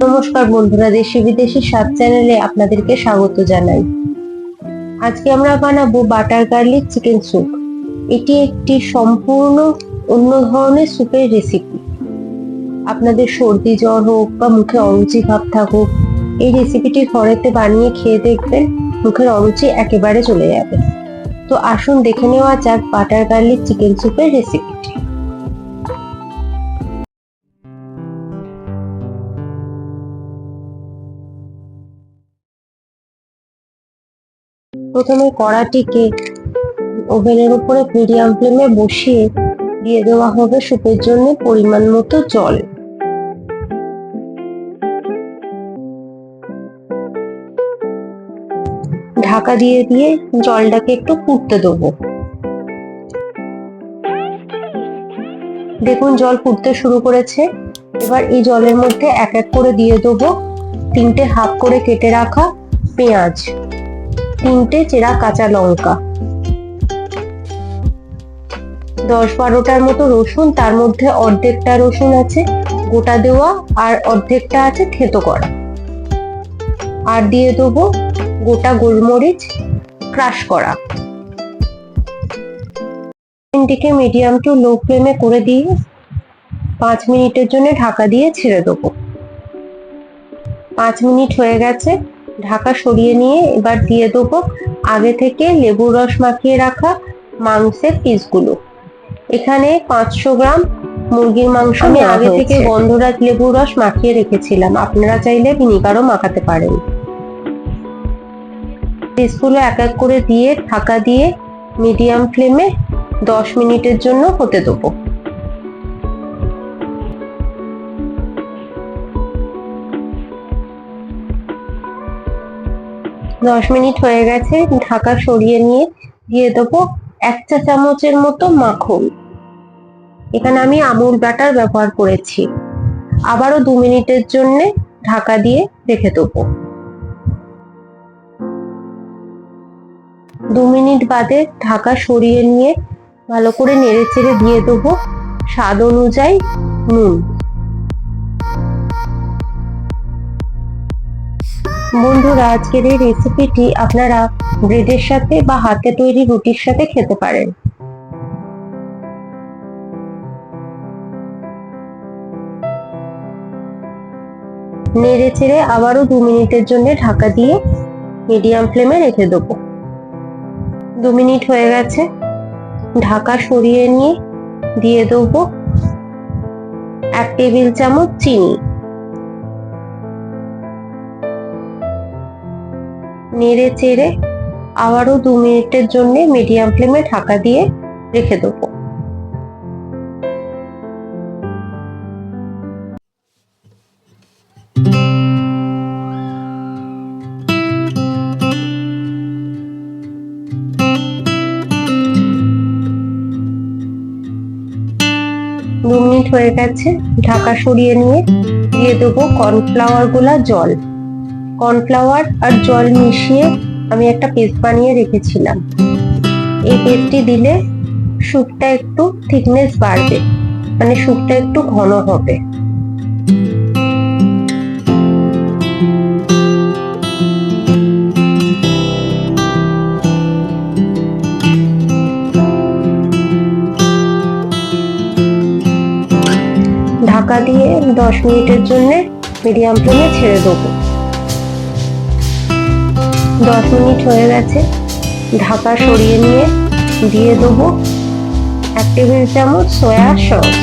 নমস্কার বন্ধুরা, দেশি বিদেশি স্বাদ চ্যানেলে আপনাদেরকে স্বাগত জানাই। আজকে আমরা বানাবো বাটার গার্লিক চিকেন স্যুপ। এটি একটি সম্পূর্ণ অন্য ধরনের স্যুপের রেসিপি আপনাদের সর্দি জ্বর হোক বা মুখে অরুচি ভাব থাকুক, এই রেসিপিটি ঘরেতে বানিয়ে খেয়ে দেখবেন, মুখের অরুচি একেবারে চলে যাবে। তো আসুন দেখে নেওয়া যাক বাটার গার্লিক চিকেন স্যুপের রেসিপিটি প্রথমে কড়াটিকে ওভেনের উপরে মিডিয়াম ফ্লেমে বসিয়ে দিয়ে দেওয়া হবে সুপের জন্য পরিমাণ মতো জল। ঢাকা দিয়ে দিয়ে জলটাকে একটু ফুটতে দেবো। দেখুন জল ফুটতে শুরু করেছে। এবার এই জলের মধ্যে এক এক করে দিয়ে দেবো তিনটে হাফ করে কেটে রাখা পেঁয়াজ। তিনটে চেরা কাঁচা লঙ্কা। দশ বারোটার মতো রসুন, তার মধ্যে অর্ধেকটা রসুন আছে, গোটা দেওয়া আর অর্ধেকটা আছে থেতো করা। আর দিয়ে দেবো গোটা গোলমরিচ ক্রাশ করা। চিকেনটিকে মিডিয়াম টু লো ফ্লেমে করে দিয়ে পাঁচ মিনিটের জন্য ঢাকা দিয়ে ছেড়ে দেবো। পাঁচ মিনিট হয়ে গেছে। ঢাকা সরিয়ে নিয়ে এবার দিয়ে দেবো আগে থেকে লেবুর রস মাখিয়ে রাখা মাংসের পিসগুলো। এখানে পাঁচশো গ্রাম মুরগির মাংস আমি আগে থেকে। গন্ধরাজ লেবুর রস মাখিয়ে রেখেছিলাম। আপনারা চাইলে ভিনিগারও মাখাতে পারেন। পিসগুলো এক এক করে দিয়ে ঢাকা দিয়ে মিডিয়াম ফ্লেমে দশ মিনিটের জন্য হতে দেবো। দশ মিনিট হয়ে গেছে, ঢাকা সরিয়ে নিয়ে দিয়ে দেবো এক চা চামচের মতো মাখন। এখানে আমি আমুল বাটার ব্যবহার করেছি। আবারও দু মিনিটের জন্য ঢাকা দিয়ে রেখে দেবো। দু মিনিট বাদে ঢাকা সরিয়ে নিয়ে ভালো করে নেড়ে চেড়ে দিয়ে দেবো। স্বাদ অনুযায়ী নুন। বন্ধুরা, আজকের এই রেসিপিটি আপনারা ব্রেডের সাথে বা হাতে তৈরি রুটির সাথে খেতে পারেন। নেড়ে চেড়ে আবারও দু মিনিটের জন্য ঢাকা দিয়ে মিডিয়াম ফ্লেমে রেখে দেবো। দু মিনিট হয়ে গেছে। ঢাকা সরিয়ে নিয়ে দিয়ে দেবো এক টেবিল চামচ চিনি। নেড়ে চেড়ে আবারও দু মিনিটের জন্য মিডিয়াম ফ্লেমে ঢাকা দিয়ে রেখে দেবো। দু মিনিট হয়ে গেছে, ঢাকা সরিয়ে নিয়ে দিয়ে দেবো কর্নফ্লাওয়ারগুলা জল। কর্নফ্লাওয়ার আর জল মিশিয়ে আমি একটা পেস্ট বানিয়ে রেখেছিলাম। এই পেস্টটি দিলে স্যুপটা একটু থিকনেস বাড়বে মানে স্যুপটা একটু ঘন হবে। ঢাকা দিয়ে দশ মিনিটের জন্য মিডিয়াম ফ্লেমে ছেড়ে দেবো। দশ মিনিট হয়ে গেছে। ঢাকা সরিয়ে নিয়ে দিয়ে দেবো এক টেবিল চামচ সয়া সস।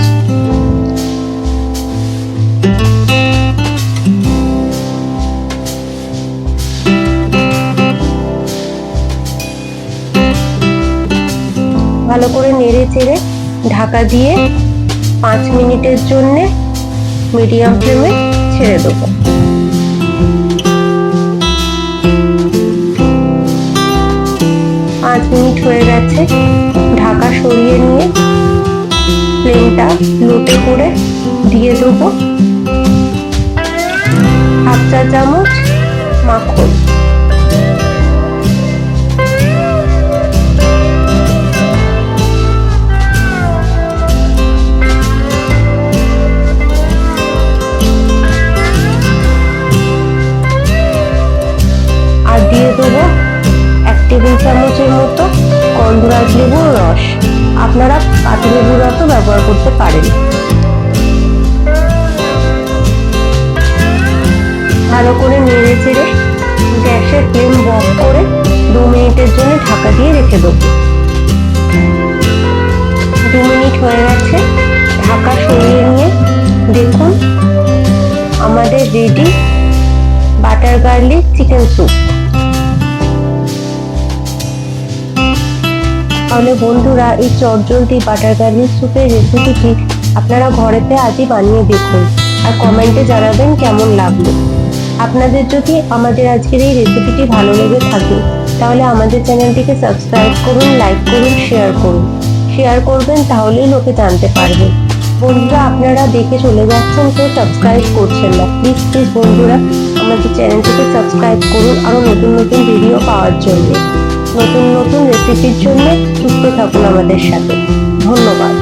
ভালো করে নেড়ে চেড়ে ঢাকা দিয়ে পাঁচ মিনিটের জন্য মিডিয়াম ফ্লেমে ছেড়ে দেবো। পাঁচ হয়ে গেছে। ঢাকা সরিয়ে নিয়ে প্লেনটা লোটে করে দিয়ে দেবো। হাফ চা চামচ, মাখন। লেবু ব্যবহার করতে পারেন। ভালো করে নেড়ে চেড়ে গ্যাসের ফ্লেম বন্ধ করে দু মিনিটের জন্য ঢাকা দিয়ে রেখে দেবো। দু মিনিট হয়ে গেছে, ঢাকা সরিয়ে নিয়ে দেখুন আমাদের ready butter garlic chicken soup তাহলে বন্ধুরা, এই চটজলদি বাটার গার্লিক স্যুপের রেসিপিটি আপনারা ঘরেতে আজই বানিয়ে দেখুন আর কমেন্টে জানাবেন কেমন লাগল। আপনাদের যদি আমাদের আজকের এই রেসিপিটি ভালো লেগে থাকে, তাহলে আমাদের চ্যানেলটিকে সাবস্ক্রাইব করুন লাইক করুন শেয়ার করুন। শেয়ার করবেন তাহলেই লোকে জানতে পারবে। বন্ধুরা, আপনারা দেখে চলে যাচ্ছেন, কেউ সাবস্ক্রাইব করছেন না। প্লিজ প্লিজ বন্ধুরা, আমাদের চ্যানেলটিকে সাবস্ক্রাইব করুন আরও নতুন নতুন ভিডিও পাওয়ার জন্য। নতুন নতুন রেসিপির জন্য যুক্ত থাকুন আমাদের সাথে। ধন্যবাদ।